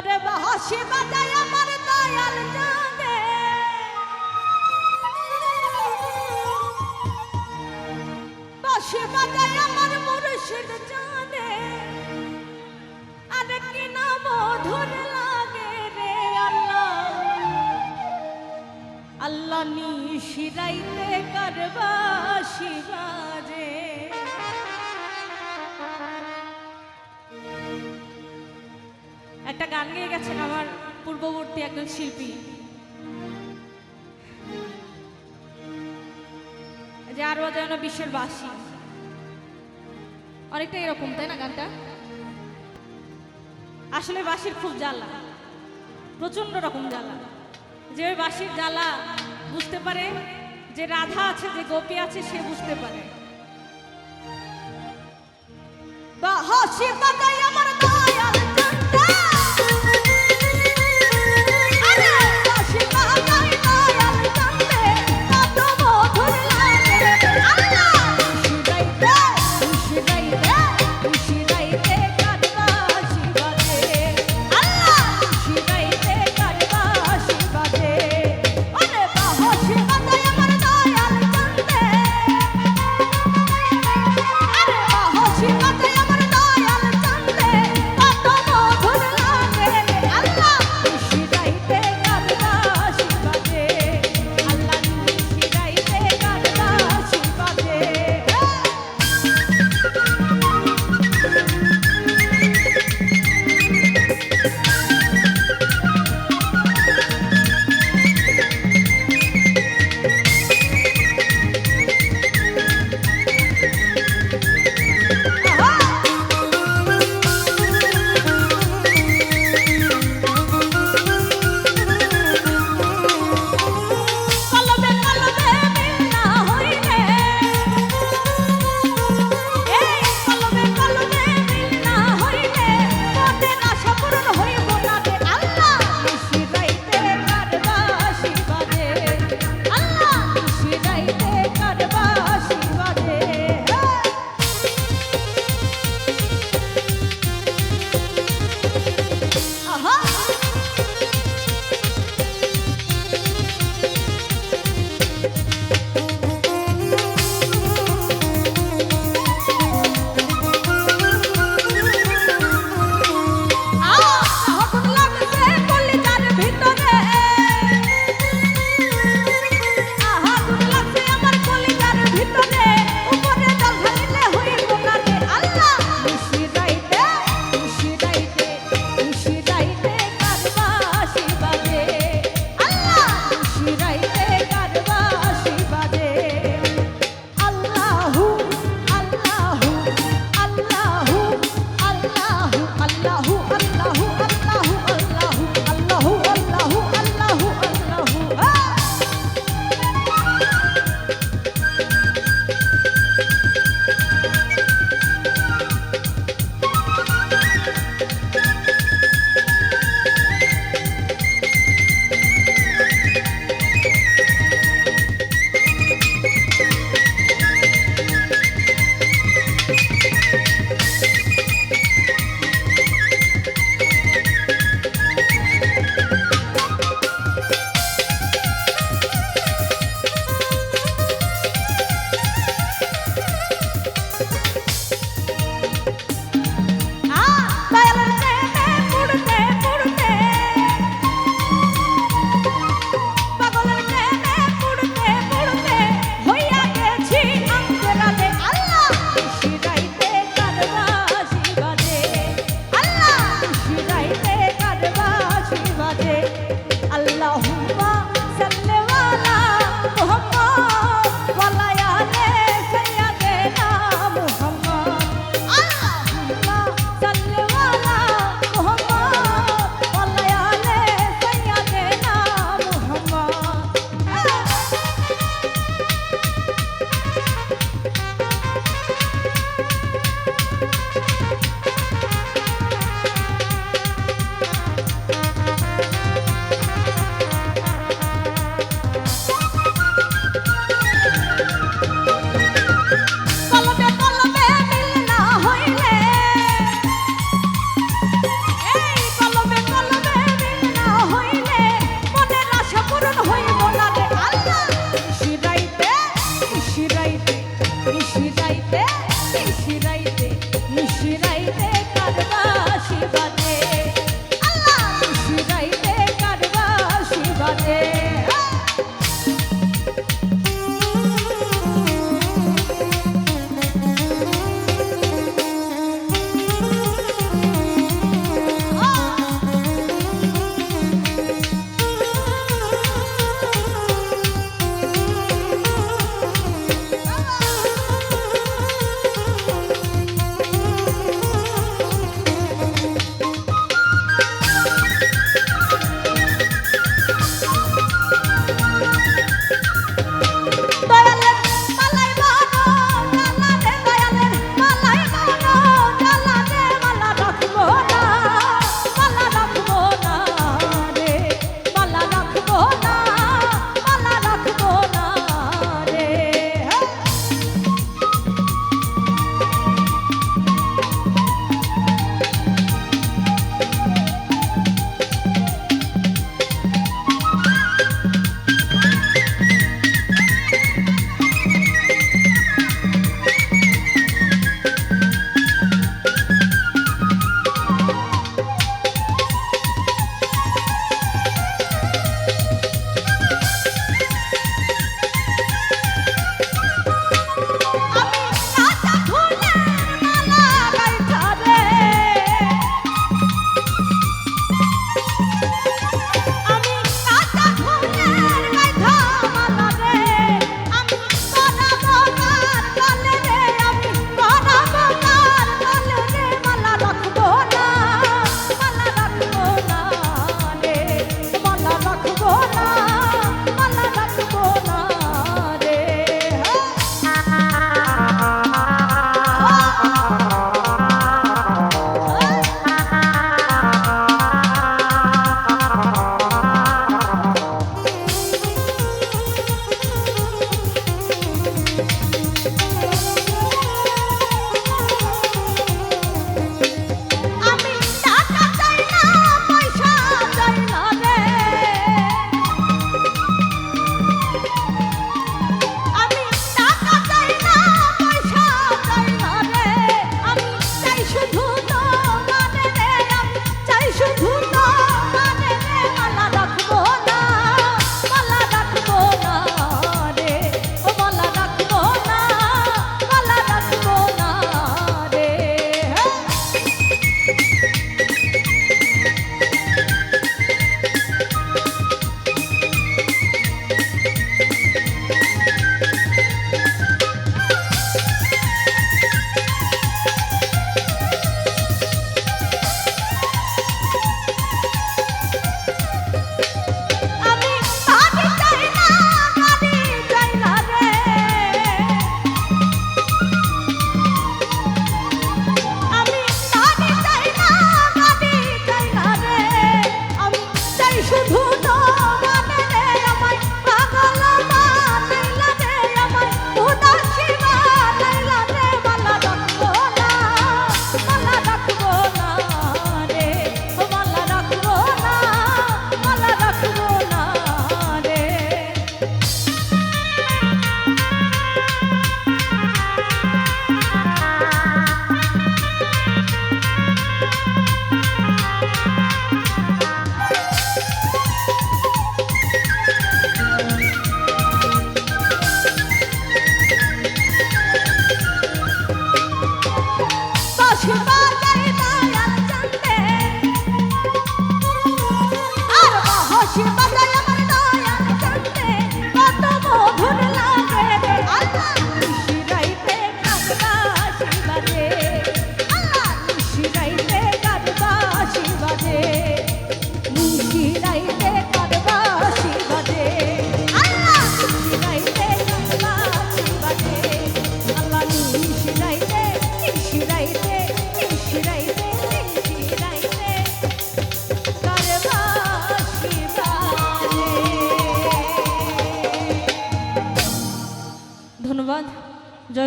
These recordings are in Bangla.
ওরে হাসি বাজায় আমার দয়াল জানে। বাসি বাজায় আমার মুর্শিদ জানে। আরে কি না মধুর লাগে রে আল্লাহ। আল্লাহ নিশিরাইতে করবা শিবাজে একটা গান গেয়ে গেছেন আমার পূর্ববর্তী একজন শিল্পী। যে আরও যেন বিশ্বের বাসী। অনেকটা এরকম, তাই না গানটা? আসলে বাঁশির খুব জ্বালা। প্রচণ্ড রকম জ্বালা। যে ওই বাঁশির জ্বালা বুঝতে পারে, যে রাধা আছে, যে গোপী আছে, সে বুঝতে পারে। আমার দয়াল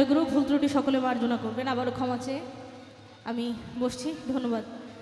দয়া করুক ভুল ত্রুটি সকলে মার্জনা করবেন। আবারও ক্ষমা চেয়ে আমি বসছি। ধন্যবাদ।